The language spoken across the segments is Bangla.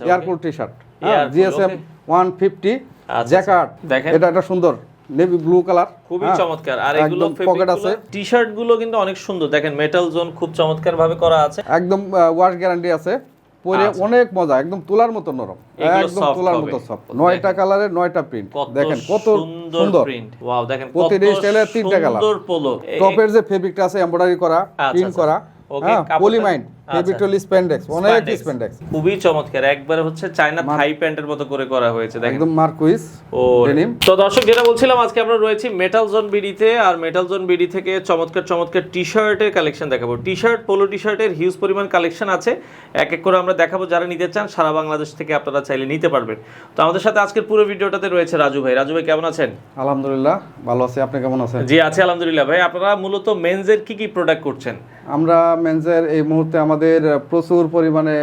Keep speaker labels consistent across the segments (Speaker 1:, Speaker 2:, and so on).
Speaker 1: Airport
Speaker 2: T
Speaker 1: shirt
Speaker 2: GSM one
Speaker 1: fifty
Speaker 2: আচ্ছা,
Speaker 1: দেখেন।
Speaker 2: এটা একটা সুন্দর নেভি ব্লু কালার।
Speaker 1: খুবই চমৎকার। আর এগুলো
Speaker 2: হ্যাঁ, পকেট আছে।
Speaker 1: টি শার্টগুলো কিন্তু অনেক সুন্দর। দেখেন মেটাল জোন খুব চমৎকার ভাবে করা আছে।
Speaker 2: একদম ওয়াশ গ্যারান্টি আছে। পরে
Speaker 1: আচ্ছা।
Speaker 2: অনেক মজা একদম তুলার মতো নরম। একদম তুলার। মতো সফট নয়টা কালারের নয়টা প্রিন্ট দেখেন কত
Speaker 1: সুন্দর প্রিন্ট ওয়াও দেখেন
Speaker 2: প্রতিটি স্টাইলের তিনটা কালার
Speaker 1: সুন্দর পোলো
Speaker 2: টপের যে ফেব্রিকটা আছে এমব্রয়ডারি করা
Speaker 1: আচ্ছা,
Speaker 2: প্রিন্ট
Speaker 1: আচ্ছা।
Speaker 2: করা।
Speaker 1: Okay,
Speaker 2: হ্যাঁ পলিমাইন্ড
Speaker 1: আচ্ছা।
Speaker 2: ফেব্রিক হলো স্প্যান্ডেক্স। অনেক। স্প্যান্ডেক্স।
Speaker 1: খুবই চমৎকার। একবারে হচ্ছে চায়না থাই প্যান্টের মতো করে করা হয়েছে দেখেন।
Speaker 2: একদম মার্কুইস
Speaker 1: ও
Speaker 2: ডেনিম।
Speaker 1: তো দর্শক যেটা বলছিলাম আজকে আমরা রয়েছি মেটাল জোন বিডিতে আর মেটাল জোন বিডি থেকে চমৎকার চমৎকার টি শার্টের কালেকশন দেখাবো। টি শার্ট পোলো টি শার্টের হিউজ পরিমাণ কালেকশন আছে। এক এক করে আমরা দেখাবো যারা নিতে চান সারা বাংলাদেশ থেকে আপনারা চাইলে নিতে পারবেন। তো আমাদের সাথে আজকের পুরো ভিডিওটাতে রয়েছে রাজু ভাই। রাজু ভাই কেমন আছেন?
Speaker 2: আলহামদুলিল্লাহ ভালো আছি। আপনি কেমন আছেন?
Speaker 1: জি আছে আলহামদুলিল্লাহ ভাই। আপনারা মূলত মেনজের কি কি প্রোডাক্ট করছেন?
Speaker 2: আমরা মেন্সের এই মুহূর্তে আমাদের প্রচুর পরিমাণে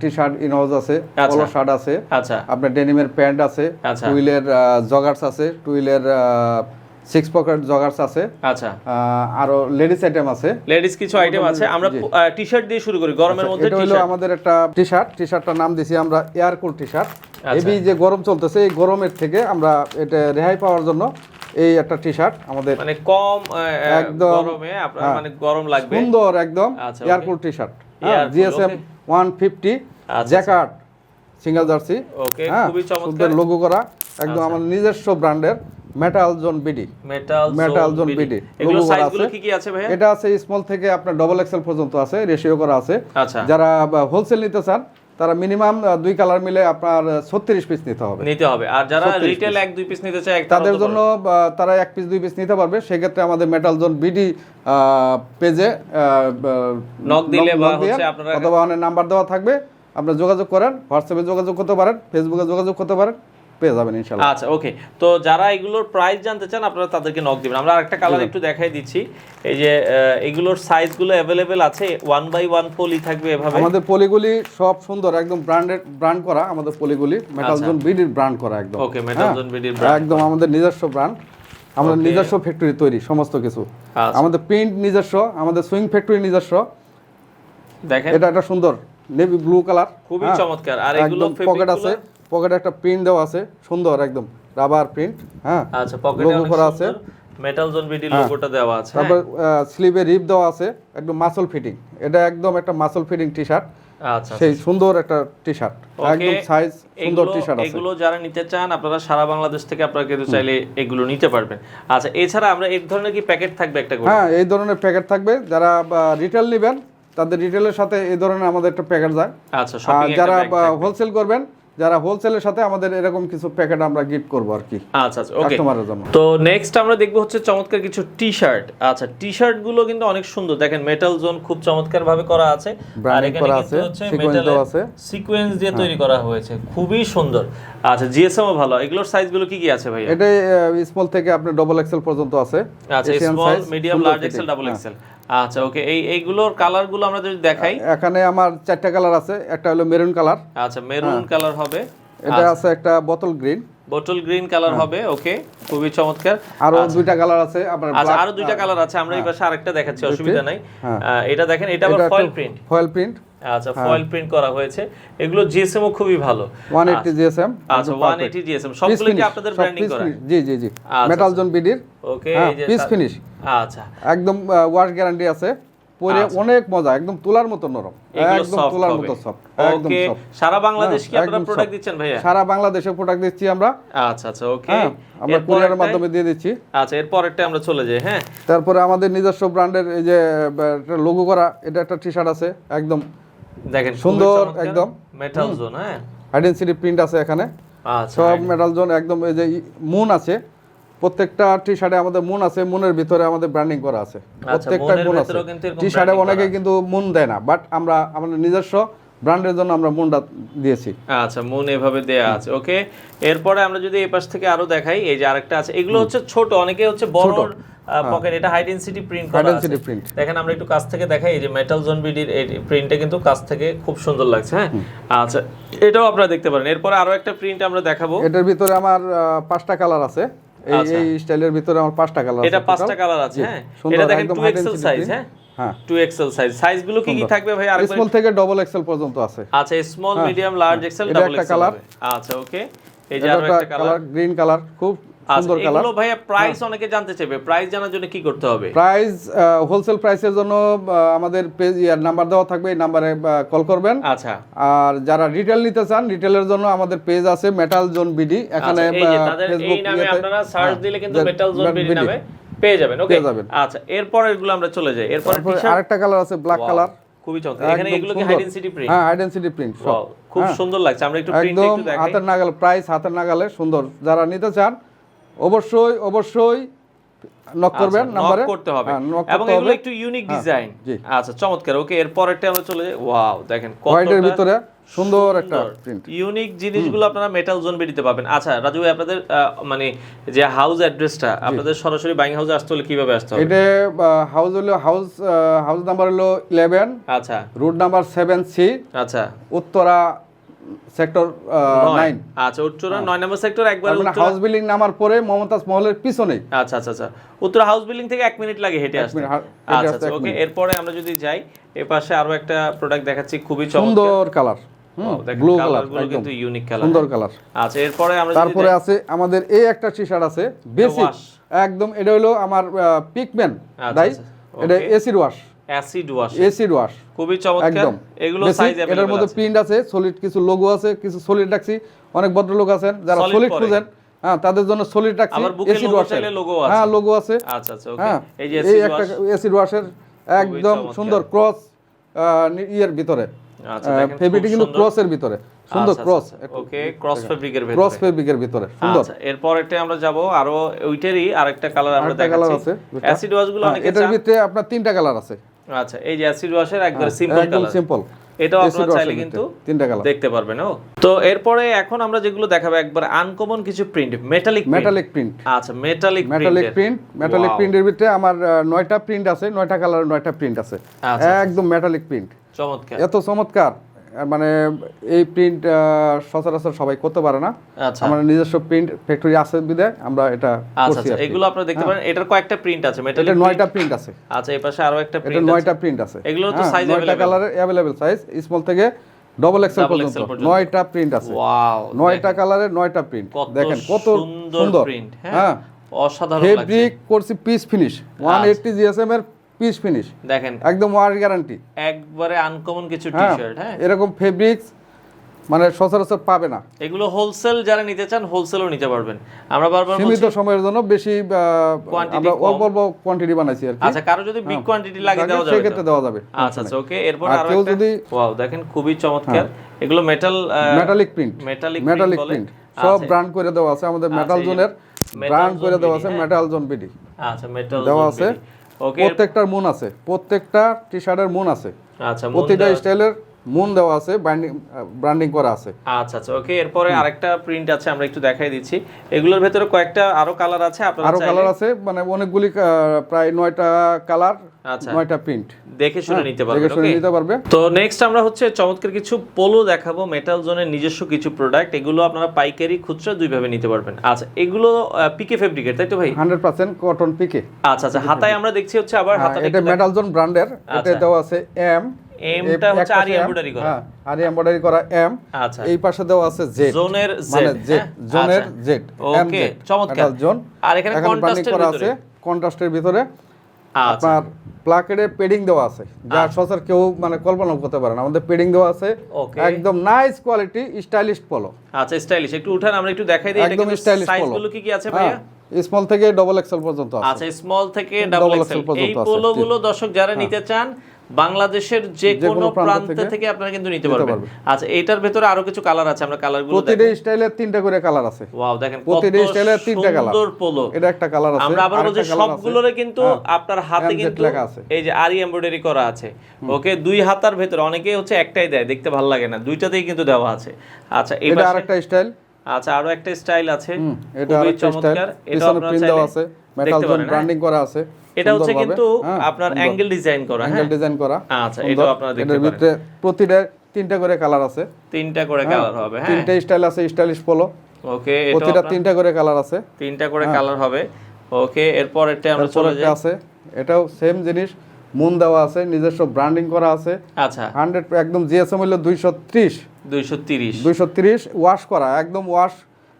Speaker 2: টি শার্ট ইনহাউস আছে
Speaker 1: আচ্ছা।
Speaker 2: পলো শার্ট আছে
Speaker 1: আচ্ছা।
Speaker 2: আপনার ডেনিমের প্যান্ট আছে
Speaker 1: আচ্ছা।
Speaker 2: টুইলের জগার্স আছে টুইলের সিক্স পকেট জগার্স আছে
Speaker 1: আচ্ছা।
Speaker 2: আরও লেডিস আইটেম আছে।
Speaker 1: লেডিস কিছু আইটেম আছে আমরা টি শার্ট দিয়ে শুরু করি গরমের মধ্যে টি শার্ট
Speaker 2: আমাদের একটা টি শার্ট টি শার্টটার নাম দিছি আমরা এয়ার কুল টি শার্ট
Speaker 1: আচ্ছা।
Speaker 2: এবি যে গরম চলতেছে এই গরমের থেকে আমরা এটা রেহাই পাওয়ার জন্য এই একটা টি শার্ট আমাদের
Speaker 1: মানে কম
Speaker 2: একদম,
Speaker 1: গরমে আপনার
Speaker 2: হ্যাঁ।
Speaker 1: মানে গরম লাগবে।
Speaker 2: সুন্দর একদম
Speaker 1: আচ্ছা,
Speaker 2: air cool
Speaker 1: T
Speaker 2: shirt
Speaker 1: GSM
Speaker 2: one fifty
Speaker 1: আচ্ছা,
Speaker 2: জ্যাকার্ড সিঙ্গেল জার্সি হ্যাঁ?
Speaker 1: খুবই চমৎকার। আচ্ছা।
Speaker 2: সুন্দর লোগো করা একদম আমার নিজস্ব ব্র্যান্ডের metal zone BD
Speaker 1: metal
Speaker 2: metal zone BD
Speaker 1: এগুলো সাইজগুলো কি কি আছে ভাইয়া?
Speaker 2: এটা আছে স্মল থেকে আপনার ডবল এক্সেল পর্যন্ত আছে রেশিও করা আছে।
Speaker 1: আচ্ছা।
Speaker 2: যারা হোলসেল নিতে চান তারা মিনিমাম দুই কালার মিলে আপনার ছত্রিশ পিস নিতে হবে।
Speaker 1: নিতে হবে। আর যারা রিটেল এক দুই পিস নিতে চায়
Speaker 2: তাদের জন্য তারা এক পিস দুই পিস নিতে পারবে। সেক্ষেত্রে আমাদের মেটাল জোন বিডি পেজে
Speaker 1: নক দিলে বা হচ্ছে আপনারা-
Speaker 2: অথবা নাম্বার দেওয়া থাকবে। আপনারা যোগাযোগ করেন হোয়াটসঅ্যাপে যোগাযোগ করতে পারেন ফেসবুকে যোগাযোগ করতে পারেন। পেয়ে যাবেন ইনশাল্লাহ
Speaker 1: আচ্ছা ওকে তো যারা এগুলোর প্রাইস জানতে চান আপনারা তাদেরকে নক দিবেন। আমরা আরেকটা কালার একটু দেখাই দিচ্ছি। এই যে এগুলোর সাইজগুলো অ্যাভেলেবেল আছে ওয়ান বাই ওয়ান পলি থাকবে এভাবে।
Speaker 2: আমাদের পলিগুলি সব সুন্দর একদম ব্র্যান্ডেড ব্র্যান্ড করা আমাদের পলিগুলি মেটাল
Speaker 1: আচ্ছা।
Speaker 2: জোন বিডির ব্র্যান্ড করা একদম।
Speaker 1: ওকে মেটাল
Speaker 2: হ্যাঁ,
Speaker 1: জোন বিডির
Speaker 2: একদম আমাদের নিজস্ব ব্র্যান্ড আমাদের নিজস্ব ফ্যাক্টরি তৈরি সমস্ত কিছু।
Speaker 1: আচ্ছা।
Speaker 2: আমাদের প্রিন্ট নিজস্ব আমাদের সুইং ফ্যাক্টরি নিজস্ব।
Speaker 1: দেখেন।
Speaker 2: এটা একটা সুন্দর নেভি ব্লু কালার
Speaker 1: খুবই চমৎকার। আর এগুলো
Speaker 2: পকেট আছে। পকেটে একটা প্রিন্ট দেওয়া আছে সুন্দর একদম রাবার প্রিন্ট হ্যাঁ?
Speaker 1: আচ্ছা পকেটে অনেক
Speaker 2: করা আছে।
Speaker 1: মেটাল জোন
Speaker 2: হ্যাঁ।
Speaker 1: লোগোটা দেওয়া আছে হ্যাঁ?
Speaker 2: তারপর স্লিভে রিপ দেওয়া আছে একদম মাসল ফিটিং এটা একদম একটা মাসল ফিটিং টি শার্ট
Speaker 1: আচ্ছা
Speaker 2: সেই সুন্দর একটা টি শার্ট একদম সাইজ সুন্দর টি শার্ট আছে।
Speaker 1: এগুলো যারা নিতে চান আপনারা সারা বাংলাদেশ থেকে আপনারা কিন্তু চাইলে এগুলো নিতে পারবেন। আচ্ছা এছাড়া আমরা এই ধরনের কি প্যাকেট থাকবে একটা করে?
Speaker 2: হ্যাঁ এই ধরনের প্যাকেট থাকবে। যারা রিটেল নেবেন তাদের রিটেলের সাথে এই ধরনের আমাদের একটা প্যাকেট যায়।
Speaker 1: আচ্ছা
Speaker 2: যারা হোলসেল করবেন যারা হোলসেলের সাথে আমাদের এরকম কিছু প্যাকেট আমরা গিফট করব আর কি
Speaker 1: আচ্ছা আচ্ছা ওকে
Speaker 2: কাস্টমারের জন্য।
Speaker 1: তো নেক্সট আমরা দেখব হচ্ছে চমৎকার কিছু টি শার্ট আচ্ছা টি শার্টগুলো কিন্তু অনেক সুন্দর। দেখেন মেটাল জোন খুব চমৎকার ভাবে করা আছে। আর এখানে কিন্তু হচ্ছে
Speaker 2: আছে।
Speaker 1: সিকোয়েন্স দিয়ে তৈরি করা হয়েছে। খুবই সুন্দর। আচ্ছা জিএসএম ও ভালো। এগুলোর সাইজগুলো কি কি আছে ভাই
Speaker 2: এটা স্মল থেকে আপনার ডবল এক্সেল পর্যন্ত আছে।
Speaker 1: আচ্ছা
Speaker 2: small
Speaker 1: medium
Speaker 2: large
Speaker 1: XL double
Speaker 2: হ্যাঁ।
Speaker 1: এক্সেল আচ্ছা ওকে এই এইগুলোর কালারগুলো আমরা যদি দেখাই।
Speaker 2: এখানে আমার চারটা কালার আছে একটা হলো মেরুন কালার
Speaker 1: আচ্ছা মেরুন কালার হবে।
Speaker 2: এটা আছে একটা বোতল গ্রিন
Speaker 1: বোতল গ্রিন কালার হবে ওকে খুবই চমৎকার।
Speaker 2: আরও দুইটা কালার আছে আপনার
Speaker 1: আচ্ছা আরও দুইটা কালার আছে আমরা এই পাশে আরেকটা দেখাচ্ছি অসুবিধা নাই।
Speaker 2: হ্যাঁ।
Speaker 1: এটা দেখেন এটা আবার ফয়েল প্রিন্ট
Speaker 2: ফয়েল প্রিন্ট
Speaker 1: আচ্ছা ফয়েল প্রিন্ট করা হয়েছে। এগুলো জিএসএম ও খুবই ভালো।
Speaker 2: ওয়ান এইটটি জিএসএম
Speaker 1: আচ্ছা 180 জিএসএম সবগুলো কি আপনাদের ব্র্যান্ডিং করা?
Speaker 2: জি জি জি।
Speaker 1: আচ্ছা,
Speaker 2: মেটাল জোন বিডির
Speaker 1: ওকে
Speaker 2: হ্যাঁ
Speaker 1: এই যে
Speaker 2: পিস ফিনিশ
Speaker 1: আচ্ছা।
Speaker 2: একদম ওয়াশ গ্যারান্টি আছে। পরে অনেক মজা একদম তুলার মতো নরম
Speaker 1: আচ্ছা।
Speaker 2: একদম তুলার মতো সফট একদম সফট
Speaker 1: সারা বাংলাদেশ কি
Speaker 2: হ্যাঁ,
Speaker 1: আপনারা প্রোডাক্ট দিচ্ছেন ভাইয়া?
Speaker 2: সারা বাংলাদেশে প্রোডাক্ট দিচ্ছি আমরা।
Speaker 1: আচ্ছা আচ্ছা ওকে
Speaker 2: হ্যাঁ আমরা কুরিয়ারের মাধ্যমে দিয়ে দিচ্ছি।
Speaker 1: আচ্ছা আমরা চলে যাই হ্যাঁ?
Speaker 2: তারপরে আমাদের নিজস্ব ব্র্যান্ডের এই যে লোগো করা এটা একটা টি শার্ট আছে একদম
Speaker 1: দেখেন
Speaker 2: সুন্দর একদম।
Speaker 1: মেটাল জোন হ্যাঁ?
Speaker 2: আইডেন্সিটি প্রিন্ট আছে এখানে।
Speaker 1: আচ্ছা
Speaker 2: সব মেটাল জোন একদম এই যে মুন আছে। প্রত্যেকটা টি শার্টে আমাদের মুন আছে মুনের ভিতরে আমাদের ব্র্যান্ডিং করা আছে। প্রত্যেকটা
Speaker 1: মুনের
Speaker 2: মুন আছে। টি শার্টে অনেকে কিন্তু মুন দেয় না বাট আমরা আমাদের নিজস্ব ব্র্যান্ডের জন্য আমরা মুনটা দিয়েছি।
Speaker 1: আচ্ছা মুন এভাবে দেয়া আছে ওকে এরপরে আমরা যদি এই পাশ থেকে আরও দেখাই এই যে আরেকটা আছে এগুলো হচ্ছে ছোট অনেকে হচ্ছে বড় পকেট এটা হাই ডেনসিটি প্রিন্ট করা আছে।
Speaker 2: print।
Speaker 1: দেখেন আমরা একটু কাছ থেকে দেখাই এই যে মেটাল জোন বিডির এই প্রিন্টটা কিন্তু কাছ থেকে খুব সুন্দর লাগছে হ্যাঁ? আচ্ছা এটাও আপনারা দেখতে পারেন। এরপরে আরও একটা প্রিন্ট আমরা দেখাবো।
Speaker 2: এটার ভিতরে আমার পাঁচটা কালার আছে। এই এই স্টাইলের ভিতরে আমার পাঁচটা কালার
Speaker 1: আচ্ছা। এটা পাঁচটা কালার আছে হ্যাঁ। এটা দেখেন 2 এক্সেল সাইজ হ্যাঁ।
Speaker 2: হ্যাঁ।
Speaker 1: টু এক্সেল সাইজ সাইজগুলো কি কি থাকবে ভাই? আরেকবার
Speaker 2: স্মল থেকে ডবল এক্সেল পর্যন্ত আছে।
Speaker 1: আচ্ছা small
Speaker 2: medium
Speaker 1: large
Speaker 2: XL
Speaker 1: double
Speaker 2: XL
Speaker 1: আচ্ছা ওকে এই যে আরও
Speaker 2: একটা
Speaker 1: কালার
Speaker 2: গ্রিন কালার খুব
Speaker 1: আচ্ছা
Speaker 2: সুন্দর কালার।
Speaker 1: এগুলো ভাইয়া প্রাইস অনেকে জানতে চাইবে। প্রাইস জানার জন্য কি করতে হবে?
Speaker 2: প্রাইস হোলসেল প্রাইসের জন্য আমাদের পেজ ইয়ার নাম্বার দেওয়া থাকবে এই নাম্বারে কল করবেন।
Speaker 1: আচ্ছা।
Speaker 2: আর যারা রিটেল নিতে চান রিটেলের জন্য আমাদের পেজ আছে মেটাল জোন বিডি এখানে
Speaker 1: আচ্ছা,
Speaker 2: ফেসবুক
Speaker 1: নামে আপনারা সার্চ
Speaker 2: হ্যাঁ,
Speaker 1: দিলে কিন্তু মেটাল জোন বিডি নামে পেয়ে যাবেন ওকে। আচ্ছা এরপর এগুলো আমরা চলে যাই। এরপর
Speaker 2: আরেকটা কালার আছে ব্ল্যাক কালার
Speaker 1: খুবই চমৎকার। এখানে এগুলো কি প্রিন্ট
Speaker 2: হ্যাঁ প্রিন্ট
Speaker 1: খুব সুন্দর লাগছে। আমরা একটু প্রিন্ট একটু দেখাই।
Speaker 2: হাতের নাগালে প্রাইস হাতের নাগালে সুন্দর। যারা নিতে চান অবশ্যই অবশ্যই নক করবেন
Speaker 1: আচ্ছা,
Speaker 2: নাম্বারে
Speaker 1: করতে হবে।
Speaker 2: হ্যাঁ,
Speaker 1: এবং এগুলো একটু ইউনিক
Speaker 2: হ্যাঁ,
Speaker 1: ডিজাইন আচ্ছা চমৎকার। ওকে এরপরেরটা আমরা চলে যাই। ওয়াও দেখেন
Speaker 2: হোয়াইটের ভিতরে সুন্দর একটা প্রিন্ট
Speaker 1: ইউনিক জিনিসগুলো আপনারা মেটাল জোন বেরিতে পাবেন আচ্ছা রাজু ভাই আপনাদের মানে যে হাউস অ্যাড্রেসটা আপনাদের সরাসরি বাইং হাউসে আসতে হলে কীভাবে আসতে হবে?
Speaker 2: এটা হাউস হলো হাউস হাউস নাম্বার হলো ইলেভেন
Speaker 1: আচ্ছা।
Speaker 2: রুট নাম্বার সেভেন সি
Speaker 1: আচ্ছা।
Speaker 2: উত্তরা সেক্টর
Speaker 1: নয়।
Speaker 2: নাইন।
Speaker 1: আচ্ছা উত্তরা নয় নম্বর সেক্টর একবার
Speaker 2: মানে হাউস বিল্ডিং নামার পরে মমতাজ মহলের পিছনেই।
Speaker 1: আচ্ছা আচ্ছা আচ্ছা। উত্তর হাউস বিল্ডিং থেকে এক মিনিট লাগে হেঁটে আসতে।
Speaker 2: হা- হেঁটে
Speaker 1: আচ্ছা আচ্ছা ওকে এরপরে আমরা যদি যাই এ পাশে আরও একটা প্রোডাক্ট দেখাচ্ছি খুবই চমৎকার।
Speaker 2: সুন্দর কালার হুম
Speaker 1: ব্লু কালার কিন্তু ইউনিক কালার
Speaker 2: সুন্দর কালার
Speaker 1: আচ্ছা এরপরে আমরা
Speaker 2: তারপরে আছে আমাদের এই একটা টি শার্ট আছে বেসিক একদম এটা হলো আমার পিকম্যান
Speaker 1: আচ্ছা, আচ্ছা,
Speaker 2: এটা। Acid wash
Speaker 1: acid wash
Speaker 2: acid wash
Speaker 1: খুবই চমৎকার।
Speaker 2: একদম।
Speaker 1: এগুলো সাইজ
Speaker 2: এটার মধ্যে প্রিন্ট আছে সলিড কিছু লোগো আছে কিছু সলিড রাখছি। অনেক ভদ্রলোক আছেন যারা সলিড খুঁজেন হ্যাঁ তাদের জন্য সলিড রাখছি
Speaker 1: চাইলে logo আছে।
Speaker 2: হ্যাঁ লোগো আছে।
Speaker 1: আচ্ছা আচ্ছা ওকে
Speaker 2: হ্যাঁ
Speaker 1: এই যে অ্যাসিড ওয়াশ
Speaker 2: এসিড ওয়াশের একদম সুন্দর ক্রস ইয়ের ভিতরে।
Speaker 1: আচ্ছা
Speaker 2: কিন্তু ক্রসের ভিতরে। সুন্দর
Speaker 1: আচ্ছা,
Speaker 2: ক্রস
Speaker 1: আচ্ছা, ওকে ক্রস ফেব্রিকের
Speaker 2: ক্রস
Speaker 1: ভিতরে
Speaker 2: ফেব্রিকের ভিতরে সুন্দর।
Speaker 1: আচ্ছা এরপরে আমরা যাব আরও ওইটারই আরেকটা কালার আমরা দেখাচ্ছি। অ্যাসিড ওয়াশগুলো
Speaker 2: হ্যাঁ, এটার ভিতরে আপনার তিনটা কালার আছে।
Speaker 1: আচ্ছা এই যে অ্যাসিড ওয়াশের একদম সিম্পল
Speaker 2: একদম
Speaker 1: কালার
Speaker 2: সিম্পল
Speaker 1: এটাও আপনারা চাইলে কিন্তু
Speaker 2: তিনটা কালার
Speaker 1: দেখতে পারবেন ও। তো এরপরে এখন আমরা যেগুলো দেখাবো একবার আনকমন কিছু প্রিন্ট মেটালিক
Speaker 2: মেটালিক প্রিন্ট
Speaker 1: আচ্ছা মেটালিক
Speaker 2: মেটালিক প্রিন্ট মেটালিক প্রিন্টের ভিতরে আমার নয়টা প্রিন্ট আছে নয়টা কালার নয়টা প্রিন্ট আছে।
Speaker 1: আচ্ছা।
Speaker 2: একদম মেটালিক প্রিন্ট
Speaker 1: চমৎকার।
Speaker 2: এত চমৎকার। মানে এই প্রিন্ট সচরাচর সবাই করতে পারে না।
Speaker 1: আচ্ছা।
Speaker 2: আমার নিজস্ব প্রিন্ট ফ্যাক্টরি আছে বিদায় আমরা এটা
Speaker 1: আচ্ছা আচ্ছা এগুলো আপনারা দেখতে পারেন। এটার কয়েকটা প্রিন্ট আছে
Speaker 2: এটা
Speaker 1: মেটালিক
Speaker 2: নয়টা প্রিন্ট আছে।
Speaker 1: আচ্ছা এই পাশে আরও একটা প্রিন্ট আছে
Speaker 2: নয়টা প্রিন্ট আছে।
Speaker 1: এগুলোর তো
Speaker 2: হ্যাঁ, নয়টা
Speaker 1: available?
Speaker 2: কালারের অ্যাভেলেবেল সাইজ স্মল থেকে ডবল এক্সেল পর্যন্ত। নয়টা প্রিন্ট আছে।
Speaker 1: ওয়াও
Speaker 2: নয়টা কালারের নয়টা প্রিন্ট দেখেন কত
Speaker 1: সুন্দর প্রিন্ট
Speaker 2: হ্যাঁ
Speaker 1: হ্যাঁ। অসাধারণ লাগছে।
Speaker 2: ফেব্রিক করছি peach finish one eighty GSM এর পিস ফিনিশ।
Speaker 1: দেখেন।
Speaker 2: একদম ওয়ার গ্যারান্টি।
Speaker 1: একবারে আনকমন কিছু টি
Speaker 2: হ্যাঁ
Speaker 1: শার্ট হ্যাঁ?
Speaker 2: এরকম ফেব্রিক্স মানে সচরাচর পাবে না।
Speaker 1: এগুলো হোলসেল যারা নিতে চান হোলসেলও নিতে পারবেন। আমরা বারবার
Speaker 2: সীমিত সময়ের জন্য বেশি আমরা অল্প কোয়ান্টিটি বানাইছি আর কি।
Speaker 1: আচ্ছা কারও যদি বিগ কোয়ান্টিটি লাগে দেওয়া যাবে
Speaker 2: সেক্ষেত্রে দেওয়া যাবে
Speaker 1: আচ্ছা আচ্ছা ওকে এরপর
Speaker 2: আর কেউ
Speaker 1: একটা
Speaker 2: যদি-
Speaker 1: ওয়াও দেখেন খুবই চমৎকার। এগুলো
Speaker 2: metal metallic
Speaker 1: print
Speaker 2: metallic
Speaker 1: metallic
Speaker 2: print সব
Speaker 1: আচ্ছা,
Speaker 2: ব্র্যান্ড করে দেওয়া আছে। আমাদের মেটাল
Speaker 1: যে
Speaker 2: জোনের ব্র্যান্ড করে দেওয়া আছে
Speaker 1: হ্যাঁ।
Speaker 2: Metal zone BD.
Speaker 1: আচ্ছা মেটাল
Speaker 2: দেওয়া আছে। প্রত্যেকটার মন আছে। প্রত্যেকটা টি শার্টের মন আছে।
Speaker 1: আচ্ছা
Speaker 2: প্রতিটা স্টাইলের মুন দেওয়া আছে ব্র্যান্ডিং ব্র্যান্ডিং করা আছে।
Speaker 1: আচ্ছা আচ্ছা ওকে এরপরে আরেকটা প্রিন্ট আছে আমরা একটু দেখাই দিচ্ছি। এগুলোর ভেতরে কয়েকটা আরও কালার আছে আপনারা আরও
Speaker 2: কালার আছে মানে অনেকগুলি প্রায় নয়টা কালার
Speaker 1: আচ্ছা।
Speaker 2: নয়টা প্রিন্ট
Speaker 1: দেখে শুনে নিতে
Speaker 2: হ্যাঁ, দেখে শুনে নিতে পারবে।
Speaker 1: তো নেক্সট আমরা হচ্ছে চমৎকার কিছু পোলো দেখাবো মেটাল জোনের নিজস্ব কিছু প্রোডাক্ট এগুলো আপনারা পাইকারি খুচরা দুই ভাবে নিতে পারবেন। আচ্ছা এগুলো পিকে ফেব্রিকের তাই তো ভাই?
Speaker 2: হান্ড্রেড পার্সেন্ট কটন পিকে
Speaker 1: আচ্ছা আচ্ছা হাতায় আমরা দেখছি হচ্ছে আবার হাতায়
Speaker 2: এটা মেটাল জোন ব্র্যান্ডের এটা। দেওয়া আছে এম
Speaker 1: এমটা হচ্ছে আরি এমব্রয়ডারি করা।
Speaker 2: হ্যাঁ আরি এমব্রয়ডারি করা এম
Speaker 1: আচ্ছা।
Speaker 2: এই পাশে দেওয়া আছে জেড
Speaker 1: জোনের
Speaker 2: মানে
Speaker 1: জেড
Speaker 2: জেড জোনের
Speaker 1: আচ্ছা।
Speaker 2: জেড
Speaker 1: ওকে চমৎকার।
Speaker 2: জোন।
Speaker 1: আর এখানে কন্ট্রাস্টের ভিতরে?
Speaker 2: আছে কন্ট্রাস্টের ভিতরে।
Speaker 1: আচ্ছা।
Speaker 2: আপনার প্লাকেটে পেডিং দেওয়া আছে। যা সচর কেউ মানে কল্পনা করতে পারে না। আমাদের পেডিং দেওয়া আছে। একদম নাইস কোয়ালিটি স্টাইলিশ পলো
Speaker 1: আচ্ছা স্টাইলিশ একটু উঠান আমরা একটু দেখাই দিই
Speaker 2: একদম polo।
Speaker 1: গুলো কি কি আছে ভাইয়া?
Speaker 2: স্মল থেকে ডবল এক্সেল পর্যন্ত আছে।
Speaker 1: আচ্ছা স্মল থেকে ডাবল এক্সেল এই পোলো। গুলো দর্শক যারা নিতে চান বাংলাদেশের যে
Speaker 2: যে
Speaker 1: কোনো
Speaker 2: প্রান্ত থেকে
Speaker 1: আপনারা কিন্তু নিতে পারবেন। আচ্ছা এইটার ভেতরে আরও কিছু কালার আছে আমরা কালারগুলো
Speaker 2: প্রতিটা স্টাইলের তিনটা করে কালার আছে।
Speaker 1: ওয়াও দেখেন
Speaker 2: প্রতিটা স্টাইলের তিনটা কালার
Speaker 1: সুন্দর পোলো
Speaker 2: এটা একটা কালার আছে
Speaker 1: আমরা আবার
Speaker 2: আরেকটা
Speaker 1: সবগুলোরে কিন্তু
Speaker 2: হ্যাঁ,
Speaker 1: আপনার হাতে কিন্তু এই যে আরি এমব্রয়ডারি করা আছে। ওকে দুই হাতার ভেতরে অনেকেই হচ্ছে একটাই দেয় দেখতে ভালো লাগে না দুইটাতেই কিন্তু দেওয়া আছে। আচ্ছা
Speaker 2: এটা আরেকটা স্টাইল
Speaker 1: আচ্ছা আরও একটা স্টাইল আছে।
Speaker 2: এটা
Speaker 1: খুবই চমৎকার। এটা আপনারা
Speaker 2: প্রিন্ট দেওয়া আছে। মেটাল জোন
Speaker 1: হ্যাঁ?
Speaker 2: ব্র্যান্ডিং করা আছে।
Speaker 1: এটা হচ্ছে কিন্তু
Speaker 2: হ্যাঁ,
Speaker 1: আপনার অ্যাঙ্গেল ডিজাইন করা হ্যাঁ।
Speaker 2: অ্যাঙ্গেল ডিজাইন করা।
Speaker 1: আচ্ছা। এটাও আপনারা দেখতে পারেন।
Speaker 2: ভিতরে প্রতিটা তিনটা করে কালার আছে।
Speaker 1: তিনটা করে কালার হবে হ্যাঁ।
Speaker 2: তিনটা স্টাইল আছে স্টাইলিশ পোলো
Speaker 1: ওকে এটা
Speaker 2: প্রতিটা তিনটা করে কালার আছে।
Speaker 1: তিনটা করে কালার হবে। ওকে এরপর এটা আমরা চলে যাই।
Speaker 2: আছে। এটাও সেম জিনিস। মুন দেওয়া আছে নিজস্ব ব্র্যান্ডিং করা আছে।
Speaker 1: আচ্ছা।
Speaker 2: হান্ড্রেড একদম জিএসএম হইল দুইশো ত্রিশ।
Speaker 1: দুইশো তিরিশ।
Speaker 2: দুইশো তিরিশ ওয়াশ করা একদম ওয়াশ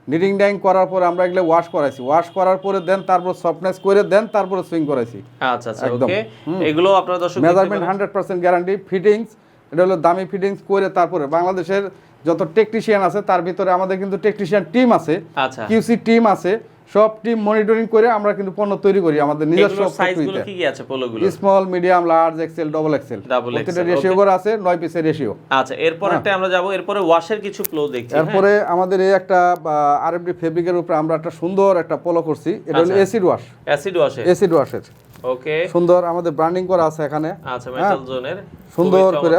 Speaker 2: নিডিং ডাইং করার পরে আমরা এগুলো ওয়াশ করাইছি। ওয়াশ করার পরে দেন তারপর সফটনেস করে দেন তারপরে সুইং করাইছি।
Speaker 1: আচ্ছা আচ্ছা। ওকে এগুলো আপনারা দর্শক
Speaker 2: মেজারমেন্ট
Speaker 1: পারেন।
Speaker 2: হান্ড্রেড পার্সেন্ট গ্যারান্টি ফিটিংস এটা হলো দামি ফিটিংস করে তারপরে বাংলাদেশের যত টেকনিশিয়ান আছে তার ভিতরে আমাদের কিন্তু টেকনিশিয়ান টিম আছে।
Speaker 1: আচ্ছা।
Speaker 2: কিউসি টিম আছে। সব টিম মনিটরিং করে আমরা কিন্তু পণ্য তৈরি করি আমাদের নিজস্ব
Speaker 1: সাইজগুলো কি কি আছে পোলোগুলো
Speaker 2: small medium large XL
Speaker 1: double XL
Speaker 2: XL,
Speaker 1: ratio
Speaker 2: করে আছে নয় পিসের রেশিও
Speaker 1: আচ্ছা এরপরেরটা আমরা যাব এরপরে ওয়াশের কিছু ফ্লো দেখছি হ্যাঁ?
Speaker 2: এরপরে আমাদের এই একটা আরএফডি ফেব্রিকের উপরে আমরা একটা সুন্দর একটা পোলো করছি। এটা হলো। এসিড ওয়াশ
Speaker 1: অ্যাসিড ওয়াশে
Speaker 2: এসিড ওয়াশের
Speaker 1: ওকে
Speaker 2: সুন্দর আমাদের ব্র্যান্ডিং করা আছে এখানে।
Speaker 1: আচ্ছা মেটাল জোনের
Speaker 2: হ্যাঁ। সুন্দর করে।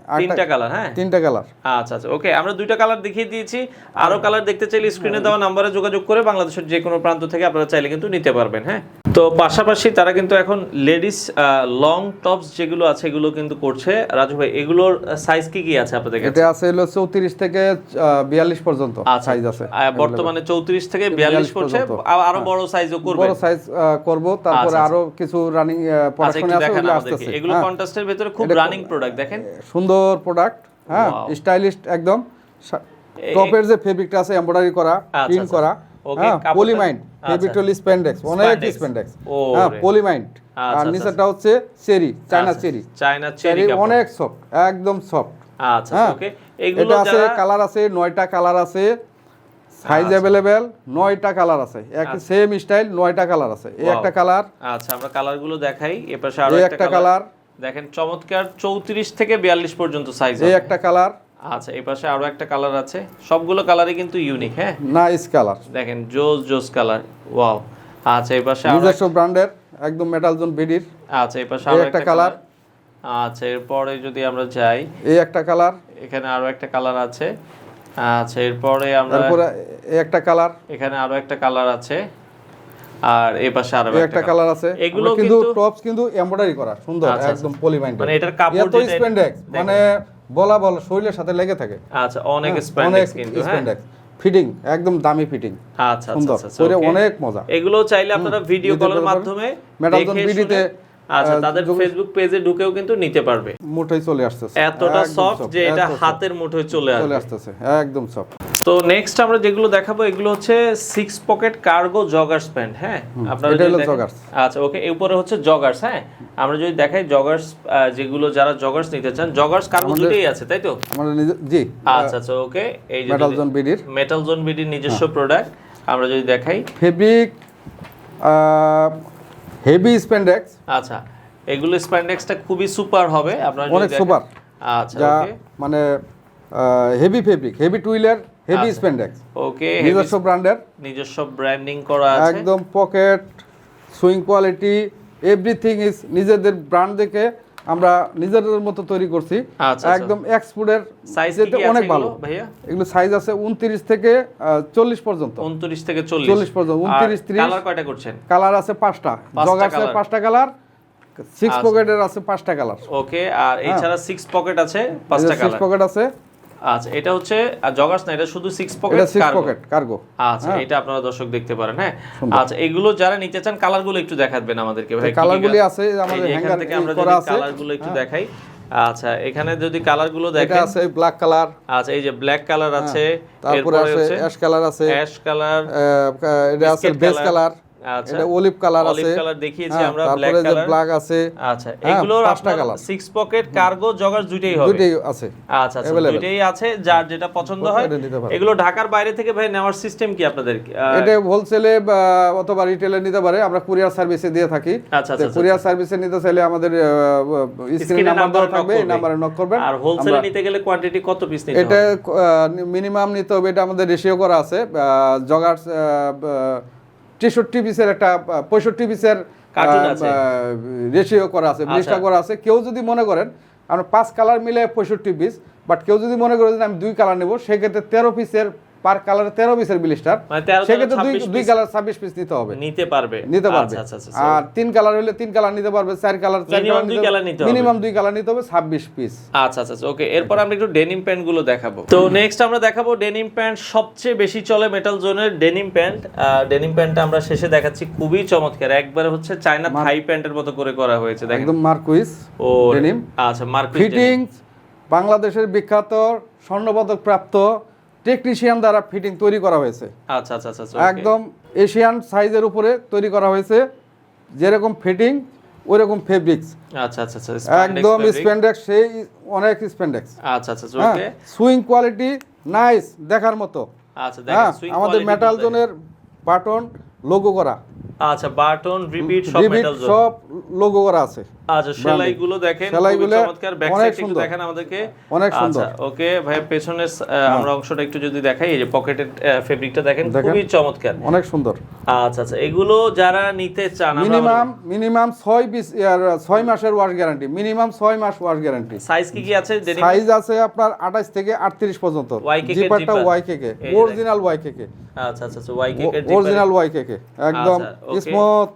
Speaker 1: তিনটা কালার হ্যাঁ?
Speaker 2: তিনটা কালার
Speaker 1: আচ্ছা আচ্ছা ওকে আমরা দুইটা কালার দেখিয়ে দিয়েছি। আরও কালার দেখতে চাইলে স্ক্রিনে দেওয়া নাম্বারে যোগাযোগ করে বাংলাদেশের যে কোনো প্রান্ত থেকে আপনারা চাইলে কিন্তু নিতে পারবেন হ্যাঁ? তো পাশাপাশি তারা কিন্তু এখন লেডিস লং টপস যেগুলো আছে এগুলো কিন্তু করছে। রাজু ভাই এগুলোর সাইজ কি কি আছে আপনাদের কাছে?
Speaker 2: এটা আছে হলো চৌত্রিশ থেকে বিয়াল্লিশ পর্যন্ত
Speaker 1: আচ্ছা
Speaker 2: সাইজ আছে
Speaker 1: বর্তমানে চৌত্রিশ থেকে বিয়াল্লিশ করছে
Speaker 2: পর্যন্ত।
Speaker 1: আরও বড় সাইজও করবে
Speaker 2: বড় সাইজ করব তারপরে
Speaker 1: আচ্ছা,
Speaker 2: আরও কিছু রানিং
Speaker 1: আচ্ছা
Speaker 2: আছে
Speaker 1: এগুলো
Speaker 2: হ্যাঁ।
Speaker 1: কন্টেস্টের ভিতরে খুব রানিং প্রোডাক্ট দেখেন।
Speaker 2: সুন্দর প্রোডাক্ট হ্যাঁ. স্টাইলিশ একদম।
Speaker 1: এ-
Speaker 2: টপের যে ফেব্রিকটা আছে এমব্রয়ডারি করা
Speaker 1: আচ্ছা,
Speaker 2: প্রিন্ট
Speaker 1: আচ্ছা।
Speaker 2: করা হ্যাঁ? পলিমাইন্ড
Speaker 1: আচ্ছা।
Speaker 2: ফেব্রিক হলো স্প্যান্ডেক্স অনেক। স্প্যান্ডেক্স হ্যাঁ পলিমাইন্ড
Speaker 1: আচ্ছা,
Speaker 2: আর
Speaker 1: আচ্ছা,
Speaker 2: নিচেরটা হচ্ছে cherry China
Speaker 1: cherry. China
Speaker 2: cherry অনেক সফট একদম সফট
Speaker 1: আচ্ছা
Speaker 2: হ্যাঁ?
Speaker 1: ওকে এগুলো
Speaker 2: এটা আছে কালার আছে নয়টা কালার আছে। সাইজ
Speaker 1: আচ্ছা।
Speaker 2: অ্যাভেলেবেল নয়টা কালার আছে। এক সেম স্টাইল নয়টা কালার আছে। এই একটা কালার
Speaker 1: আচ্ছা আমরা কালারগুলো দেখাই। এপাশে
Speaker 2: আরও
Speaker 1: একটা কালার দেখেন চমৎকার চৌত্রিশ থেকে বিয়াল্লিশ পর্যন্ত সাইজ
Speaker 2: এই একটা কালার
Speaker 1: আচ্ছা এই পাশে আরও একটা কালার আছে। সবগুলো কালারই কিন্তু ইউনিক হ্যাঁ?
Speaker 2: নাইস কালার
Speaker 1: দেখেন জোস জোস কালার ওয়াও আচ্ছা এই পাশে আরও
Speaker 2: নিজস্ব ব্র্যান্ডের একদম মেটাল জোন বিডির
Speaker 1: আচ্ছা এই পাশে আরও
Speaker 2: একটা
Speaker 1: কালার আচ্ছা এরপরে যদি আমরা যাই
Speaker 2: এই একটা কালার
Speaker 1: এখানে আরও একটা কালার আছে। আচ্ছা এরপরে আমরা
Speaker 2: এই একটা কালার
Speaker 1: এখানে আরও একটা কালার আছে। আর এই পাশে
Speaker 2: আরও একটা কালার আছে।
Speaker 1: এগুলো
Speaker 2: কিন্তু টপস কিন্তু এমব্রয়ডারি করা সুন্দর
Speaker 1: আচ্ছা, আচ্ছা।
Speaker 2: একদম পলিমাইন্ড
Speaker 1: মানে এটার কাপড়
Speaker 2: এত
Speaker 1: যেটা-
Speaker 2: মানে বলা বল শরীরের সাথে লেগে থাকে।
Speaker 1: আচ্ছা অনেক
Speaker 2: হ্যাঁ,
Speaker 1: স্প্যান্ডেক্স কিন্তু হ্যাঁ।
Speaker 2: স্প্যান্ডেক্স ফিটিং একদম দামি ফিটিং
Speaker 1: আচ্ছা আচ্ছা
Speaker 2: সুন্দর পরে অনেক মজা।
Speaker 1: এগুলো চাইলে আপনারা ভিডিও কলের মাধ্যমে শুনে- আচ্ছা তাদের ফেসবুক পেজে ঢুকেও কিন্তু নিতে পারবে।
Speaker 2: মুঠোই চলে আসতেছে।
Speaker 1: এতটা সফট যে এটা হাতের মুঠোয় চলে
Speaker 2: চলে আসতেছে একদম সফট
Speaker 1: তো নেক্সট আমরা যেগুলো দেখাবো এগুলো হচ্ছে six pocket cargo joggers pant হ্যাঁ? আপনারা
Speaker 2: এটা হলো
Speaker 1: দেখেন-
Speaker 2: joggers।
Speaker 1: আচ্ছা ওকে এই উপরে হচ্ছে জগার্স হ্যাঁ? আমরা যদি দেখাই জগার্স যেগুলো যারা জগার্স নিতে চান জগার্স কার্গো দুটেই আছে তাই তো?
Speaker 2: আমাদের জি।
Speaker 1: আচ্ছা আচ্ছা ওকে এই যে
Speaker 2: মেটাল জোন বিডির
Speaker 1: মেটাল জোন বিডির নিজস্ব
Speaker 2: হ্যাঁ।
Speaker 1: প্রোডাক্ট আমরা যদি দেখাই।
Speaker 2: ফেব্রিক হেভি স্প্যান্ডেক্স
Speaker 1: আচ্ছা এগুলো স্প্যান্ডেক্সটা খুবই সুপার হবে আপনারা
Speaker 2: অনেক সুপার
Speaker 1: আচ্ছা ওকে
Speaker 2: মানে হেভি ফেব্রিক হেভি টুইলার হেভি। স্প্যান্ডেক্স
Speaker 1: ওকে
Speaker 2: নিজস্ব ব্র্যান্ডের
Speaker 1: নিজস্ব ব্র্যান্ডিং করা আছে।
Speaker 2: একদম pocket sewing quality everything is নিজেদের ব্র্যান্ড দেখে আমরা নিজেদের মতো তৈরি করছি।
Speaker 1: আচ্ছা, আচ্ছা।
Speaker 2: একদম এক্সপোর্টের
Speaker 1: সাইজ
Speaker 2: অনেক ভালো।
Speaker 1: ভাইয়া?
Speaker 2: এগুলো সাইজ আছে উনত্রিশ থেকে চল্লিশ পর্যন্ত।
Speaker 1: 29 থেকে 40
Speaker 2: চল্লিশ পর্যন্ত, 29, 30
Speaker 1: কালার কয়টা করছেন?
Speaker 2: কালার আছে পাঁচটা।
Speaker 1: পাঁচটা
Speaker 2: জগার্সের
Speaker 1: colour।
Speaker 2: পাঁচটা কালার সিক্স। পকেটের আছে পাঁচটা কালার
Speaker 1: ওকে আর এছাড়া সিক্স পকেট আছে পাঁচটা
Speaker 2: সিক্স পকেট আছে।
Speaker 1: আচ্ছা এটা হচ্ছে জগার্স না এটা শুধু সিক্স পকেট
Speaker 2: এটা পকেট কার্গো
Speaker 1: আচ্ছা এটা আপনারা দর্শক দেখতে পারেন হ্যাঁ? আচ্ছা এগুলো যারা নিতে চান কালারগুলো একটু দেখাবেন আমাদেরকে ভাই কি কি
Speaker 2: আছে আমাদের
Speaker 1: এখান
Speaker 2: হ্যাঙ্গার
Speaker 1: থেকে আমরা যদি
Speaker 2: হ্যাঁ।
Speaker 1: কালারগুলো একটু দেখাই আচ্ছা এখানে যদি কালারগুলো
Speaker 2: এটা
Speaker 1: দেখেন
Speaker 2: আছে ব্ল্যাক কালার
Speaker 1: আচ্ছা এই যে ব্ল্যাক কালার আছে
Speaker 2: তারপরে আছে অ্যাশ কালার আছে।
Speaker 1: অ্যাশ কালার
Speaker 2: এটা আছে বেস কালার এটা অলিভ কালার
Speaker 1: অলিভ কালার দেখিয়েছি
Speaker 2: হ্যাঁ,
Speaker 1: আমরা
Speaker 2: তারপরে
Speaker 1: ব্ল্যাক কালার
Speaker 2: ব্ল্যাক আছে।
Speaker 1: আচ্ছা
Speaker 2: হ্যাঁ,
Speaker 1: এগুলোর
Speaker 2: পাঁচটা colour।
Speaker 1: Six pocket cargo joggers দুইটাই হবে।
Speaker 2: দুইটাই আছে
Speaker 1: আচ্ছা আচ্ছা। দুইটাই আছে যার যেটা পছন্দ হয়। এগুলো ঢাকার বাইরে থেকে ভাই নেওয়ার সিস্টেম কি আপনাদের?
Speaker 2: এটা হোলসেলে অথবা রিটেলে নিতে পারে। আমরা কুরিয়ার সার্ভিসে দিয়ে থাকি।
Speaker 1: আচ্ছা, আচ্ছা,
Speaker 2: কুরিয়ার সার্ভিসে নিতে চাইলে আমাদের স্ক্রিনে নাম্বার দেওয়া থাকবে এই
Speaker 1: করবে।
Speaker 2: নক করবেন।
Speaker 1: আর হোলসেলে নিতে গেলে কোয়ান্টিটি কত পিস নিতে
Speaker 2: এটা মিনিমাম নিতে হবে এটা আমাদের রেশিও করা আছে। জগার্স তেষট্টি পিসের একটা পঁয়ষট্টি পিসের রেশিও করা আছে বিশটা করা আছে। কেউ যদি মনে করেন আমরা পাঁচ কালার মিলে পঁয়ষট্টি পিস বাট কেউ যদি মনে করেন যে আমি দুই কালার নেব সেক্ষেত্রে তেরো পিসের পার কালারে তেরো পিসের ব্লিস্টার।
Speaker 1: মানে 13
Speaker 2: সেক্ষেত্রে দুই দুই কালার ছাব্বিশ পিস নিতে হবে।
Speaker 1: নিতে পারবে।
Speaker 2: নিতে পারবে।
Speaker 1: আচ্ছা আচ্ছা আচ্ছা
Speaker 2: আর তিন কালার হলে তিন কালার নিতে পারবে চার কালার চার কালার
Speaker 1: দুই colour নিতে হবে।
Speaker 2: মিনিমাম দুই কালার নিতে হবে ছাব্বিশ পিস।
Speaker 1: আচ্ছা আচ্ছা ওকে এরপর আমরা একটু ডেনিম প্যান্টগুলো দেখাবো। তো নেক্সট আমরা দেখাবো ডেনিম প্যান্ট সবচেয়ে বেশি চলে মেটাল জোনের ডেনিম প্যান্ট ডেনিম প্যান্টটা আমরা শেষে দেখাচ্ছি খুবই চমৎকার। একবারে হচ্ছে চায়না থাই প্যান্টের মতো করে করা হয়েছে
Speaker 2: একদম মার্কুইস
Speaker 1: ও
Speaker 2: denim।
Speaker 1: আচ্ছা মার্কেট
Speaker 2: ফিটিংস বাংলাদেশের বিখ্যাত স্বর্ণপদক প্রাপ্ত টেকনিশিয়ান দ্বারা ফিটিং তৈরি করা হয়েছে।
Speaker 1: আচ্ছা আচ্ছা আচ্ছা
Speaker 2: একদম এশিয়ান সাইজের উপরে তৈরি করা হয়েছে। যেরকম ফিটিং ওরকম ফেব্রিক্স
Speaker 1: আচ্ছা আচ্ছা আচ্ছা
Speaker 2: একদম
Speaker 1: স্পেন্ডেক্স
Speaker 2: স্প্যান্ডেক্স সেই অনেক স্প্যান্ডেক্স
Speaker 1: আচ্ছা আচ্ছা ওকে
Speaker 2: সুইং কোয়ালিটি নাইস দেখার মতো।
Speaker 1: আচ্ছা দেখেন
Speaker 2: হ্যাঁ
Speaker 1: সুইং
Speaker 2: আমাদের মেটাল জোনের বাটন লোগো করা।
Speaker 1: আচ্ছা বাটন রিপিট সব মেটাল
Speaker 2: সব লোগো করা আছে।
Speaker 1: আচ্ছা সেলাইগুলো দেখেন
Speaker 2: সেলাইগুলো
Speaker 1: চমৎকার। ব্যাক সাইড একটু দেখেন আমাদেরকে।
Speaker 2: অনেক সুন্দর।
Speaker 1: আচ্ছা ওকে ভাই পেছনের আমরা অংশটা একটু যদি দেখাই এই যে পকেটের ফেব্রিকটা দেখেন। খুবই চমৎকার।
Speaker 2: অনেক সুন্দর।
Speaker 1: আচ্ছা আচ্ছা এগুলো যারা নিতে চান
Speaker 2: মিনিমাম মিনিমাম ছয় পিস ছয় মাসের ওয়াশ গ্যারান্টি মিনিমাম ছয় মাস ওয়াশ গ্যারান্টি
Speaker 1: সাইজ কি কি আছে?
Speaker 2: সাইজ আছে আপনার আঠাশ থেকে আটত্রিশ পর্যন্ত।
Speaker 1: YKK
Speaker 2: জিপারটা
Speaker 1: zipper।
Speaker 2: ওয়াই কেকে
Speaker 1: এই
Speaker 2: অরিজিনাল ওয়াই কেকে
Speaker 1: আচ্ছা আচ্ছা ওয়াই কেকের
Speaker 2: অরিজিনাল ওয়াই কেকে একদম
Speaker 1: আচ্ছা।
Speaker 2: স্মুথ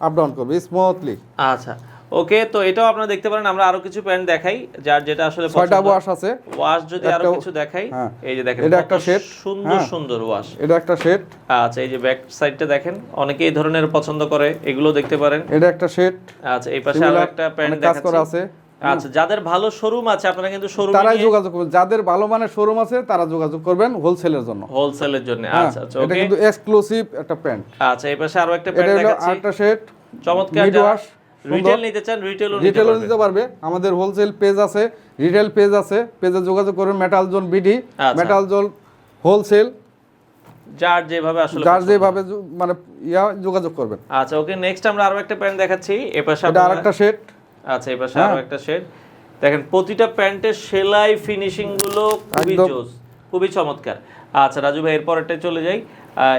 Speaker 2: আপ ডাউন করবে স্মুথলি
Speaker 1: আচ্ছা ওকে তো এটাও আপনারা দেখতে পারেন আমরা আরও কিছু প্যান্ট দেখাই যার যেটা আসলে
Speaker 2: ছয়টা ওয়াশ আছে।
Speaker 1: ওয়াশ যদি
Speaker 2: আরও
Speaker 1: কিছু দেখাই
Speaker 2: হ্যাঁ।
Speaker 1: এই যে দেখেন
Speaker 2: এটা একটা set,
Speaker 1: সুন্দর
Speaker 2: হ্যাঁ।
Speaker 1: সুন্দর ওয়াশ
Speaker 2: এটা একটা সেট
Speaker 1: আচ্ছা এই যে ব্যাক সাইডটা দেখেন অনেকে এই ধরনের পছন্দ করে এগুলো দেখতে পারেন।
Speaker 2: এটা একটা সেট
Speaker 1: আচ্ছা এই পাশে আরও একটা প্যান্ট দেখাচ্ছি।
Speaker 2: আছে।
Speaker 1: আচ্ছা যাদের ভালো শোরুম আছে আপনারা কিন্তু শোরুম
Speaker 2: তারাই যোগাযোগ করবেন। যাদের ভালো মানের শোরুম আছে তারা যোগাযোগ করবেন হোলসেলের জন্য।
Speaker 1: হোলসেলের জন্য।
Speaker 2: হ্যাঁ,
Speaker 1: আচ্ছা আচ্ছা
Speaker 2: এটা কিন্তু এক্সক্লুসিভ একটা প্যান্ট
Speaker 1: আচ্ছা এই পাশে আরও একটা প্যান্ট দেখাচ্ছি।
Speaker 2: আরেকটা সেট
Speaker 1: চমৎকার
Speaker 2: মিড ওয়াশ
Speaker 1: রিটেল নিতে চান রিটেলও
Speaker 2: রিটেলও নিতে পারবে। আমাদের হোলসেল পেজ আছে রিটেল পেজ আছে পেজে যোগাযোগ করবেন metal zone
Speaker 1: BD.
Speaker 2: Metal zone wholesale
Speaker 1: যার যেভাবে আসলে
Speaker 2: যার যেভাবে মানে ইয়া যোগাযোগ করবেন।
Speaker 1: আচ্ছা ওকে নেক্সট আমরা আরও একটা প্যান্ট দেখাচ্ছি। এই পাশে
Speaker 2: এটা আরেকটা সেট
Speaker 1: আচ্ছা এই পাশে
Speaker 2: হ্যাঁ।
Speaker 1: আরও একটা শেড দেখেন প্রতিটা প্যান্টের সেলাই ফিনিশিংগুলো খুবই। জোস খুবই চমৎকার আচ্ছা রাজু ভাই এরপর একটা চলে যাই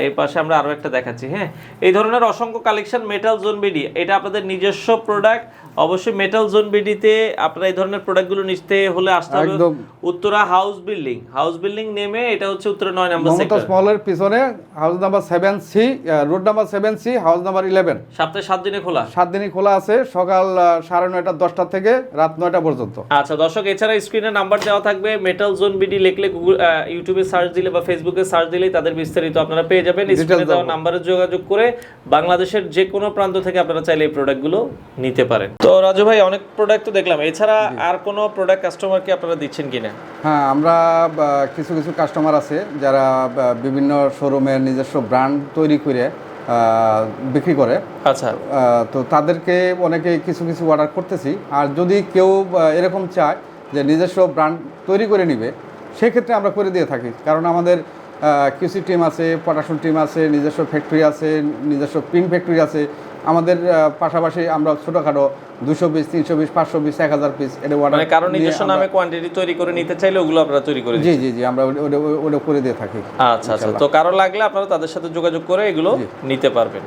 Speaker 1: এই পাশে আমরা আরও একটা দেখাচ্ছি হ্যাঁ? এই ধরনের অসংখ্য কালেকশন মেটাল জোন বিডি এটা আপনাদের নিজস্ব প্রোডাক্ট অবশ্যই মেটাল জোন বিডিতে আপনারা এই ধরনের প্রোডাক্টগুলো নিতে হলে আসতে হবে। Uttara house building house building নেমে এটা হচ্ছে উত্তরা নয় নম্বর সেক্টর
Speaker 2: স্মলের পিছনে house number seven C road number seven C house number eleven
Speaker 1: সপ্তাহে সাত দিনে খোলা?
Speaker 2: সাত দিনই খোলা আছে সকাল সাড়ে নয়টা দশটা থেকে রাত নয়টা পর্যন্ত।
Speaker 1: আচ্ছা দর্শক এছাড়া স্ক্রিনে নাম্বার দেওয়া থাকবে। মেটাল জোন বিডি লিখলে গুগল ইউটিউবে সার্চ দিলে বা ফেসবুকে সার্চ দিলেই তাদের বিস্তারিত আপনারা পেয়ে যাবেন। স্ক্রিনে দেওয়া। নাম্বারে যোগাযোগ করে বাংলাদেশের যে কোনো প্রান্ত থেকে আপনারা চাইলে এই প্রোডাক্টগুলো নিতে পারেন। তো রাজু ভাই অনেক প্রোডাক্ট তো দেখলাম। এছাড়া আর কোনো প্রোডাক্ট কাস্টমারকে আপনারা দিচ্ছেন কিনা?
Speaker 2: হ্যাঁ আমরা কিছু কিছু কাস্টমার আছে যারা বিভিন্ন শোরুমের নিজস্ব ব্র্যান্ড তৈরি করে বিক্রি করে।
Speaker 1: আচ্ছা।
Speaker 2: তো তাদেরকে অনেকে কিছু কিছু অর্ডার করতেছি। আর যদি কেউ এরকম চায় যে নিজস্ব ব্র্যান্ড তৈরি করে নিবে সেক্ষেত্রে আমরা করে দিয়ে থাকি। কারণ আমাদের কিউসি টিম আছে পটাশন টিম আছে নিজস্ব ফ্যাক্টরি আছে নিজস্ব প্রিন্ট ফ্যাক্টরি আছে। আমাদের পাশাপাশি আমরা ছোটোখাটো দুশো পিস তিনশো পিস পাঁচশো পিস এক হাজার পিস এটা অর্ডার
Speaker 1: কারণ নিজস্ব নামে কোয়ান্টিটি তৈরি করে নিতে চাইলে ওগুলো আপনারা তৈরি করে
Speaker 2: জি জি জি আমরা ওটা করে দিয়ে থাকি।
Speaker 1: আচ্ছা আচ্ছা। তো কারও লাগলে আপনারা তাদের সাথে যোগাযোগ করে এগুলো নিতে পারবেন।